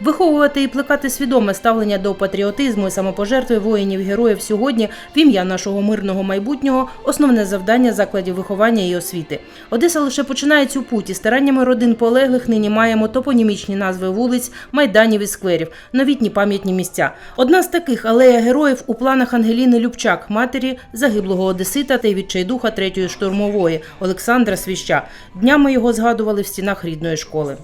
Виховувати і плекати свідоме ставлення до патріотизму і самопожертви воїнів героїв сьогодні в ім'я нашого мирного майбутнього основне завдання закладів виховання і освіти. Одеса лише починає цю путь і стараннями родин полеглих нині маємо топонімічні назви вулиць, майданів і скверів, новітні пам'ятні місця. Одна з таких алея героїв у планах Ангеліни Любчак, матері загиблого одесита та й відчайдуха третьої штурмової Олександра Свіща. Днями його згадували в стінах рідної школи.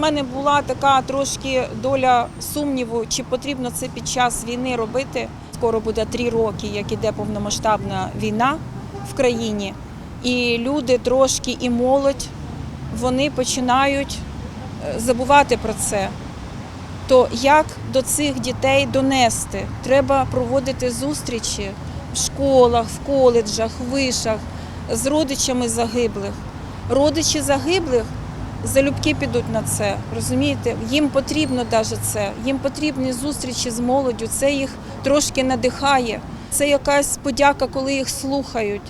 У мене була така трошки доля сумніву, чи потрібно це під час війни робити. Скоро буде три роки, як іде повномасштабна війна в країні, і люди трошки і молодь вони починають е, забувати про це. То як до цих дітей донести? Треба проводити зустрічі в школах, в коледжах, в вишах з родичами загиблих. Родичі загиблих залюбки підуть на це. Розумієте, їм потрібно навіть це. Їм потрібні зустрічі з молоддю. Це їх трошки надихає. Це якась подяка, коли їх слухають.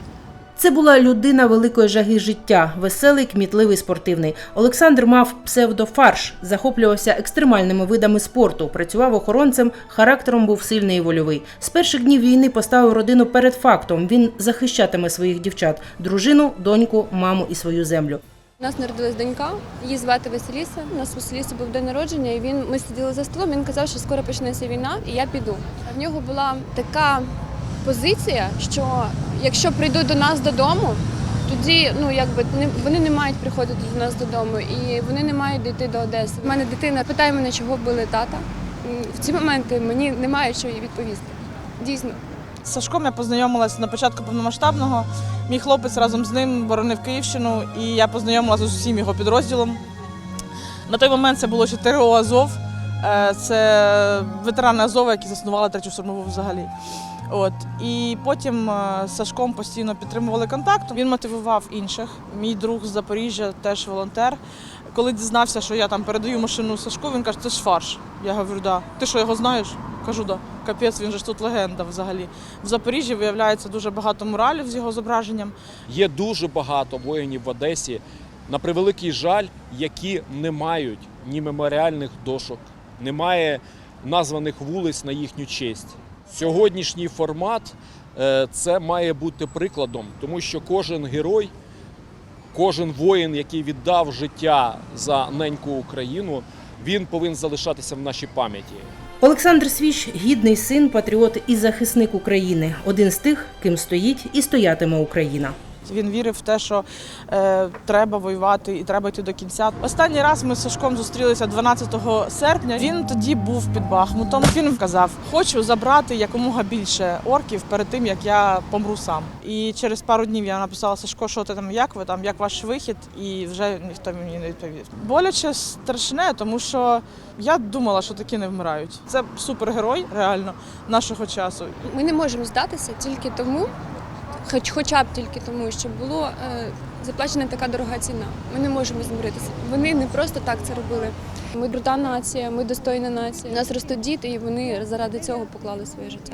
Це була людина великої жаги життя, веселий, кмітливий, спортивний. Олександр мав псевдофарш, захоплювався екстремальними видами спорту, працював охоронцем, характером був сильний і вольовий. З перших днів війни поставив родину перед фактом. Він захищатиме своїх дівчат: дружину, доньку, маму і свою землю. У нас народилась донька, її звати Василіса. У нас у Василіси був день народження, і він ми сиділи за столом. Він казав, що скоро почнеться війна, і я піду. В нього була така позиція, що якщо прийдуть до нас додому, тоді ну якби не вони не мають приходити до нас додому, і вони не мають дійти до Одеси. У мене дитина питає мене, чого били тата. В ці моменти мені немає що їй відповісти. Дійсно. З Сашком я познайомилась на початку повномасштабного. Мій хлопець разом з ним боронив Київщину, і я познайомилася з усім його підрозділом. На той момент це було ще ТРО Азов. Е, Це ветерани Азова, які заснували третю штурмову взагалі. От і потім е, з Сашком постійно підтримували контакт. Він мотивував інших. Мій друг з Запоріжжя, теж волонтер. Коли дізнався, що я там передаю машину Сашку, він каже, це ж фарш. Я говорю, да. Ти що його знаєш? Кажу, да. Капець, він же ж тут легенда взагалі. В Запоріжжі виявляється дуже багато муралів з його зображенням. Є дуже багато воїнів в Одесі, на превеликий жаль, які не мають ні меморіальних дошок, немає названих вулиць на їхню честь. Сьогоднішній формат е, це має бути прикладом, тому що кожен герой, кожен воїн, який віддав життя за неньку Україну, він повинен залишатися в нашій пам'яті. Олександр Свіч гідний син, патріот і захисник України. Один з тих, ким стоїть і стоятиме Україна. Він вірив в те, що е, треба воювати і треба йти до кінця. Останній раз ми з Сашком зустрілися 12 серпня. Він тоді був під Бахмутом. Він казав: хочу забрати якомога більше орків перед тим, як я помру сам. І через пару днів я написала Сашко, що ти там, як ви там, як ваш вихід, і вже ніхто мені не відповів. Боляче страшне, тому що я думала, що такі не вмирають. Це супергерой реально нашого часу. Ми не можемо здатися тільки тому, хоч хоча б тільки тому, що було е, заплачена така дорога ціна. Ми не можемо змиритися. Вони не просто так це робили. Ми крута нація, ми достойна нація. У нас ростуть діти, і вони заради цього поклали своє життя.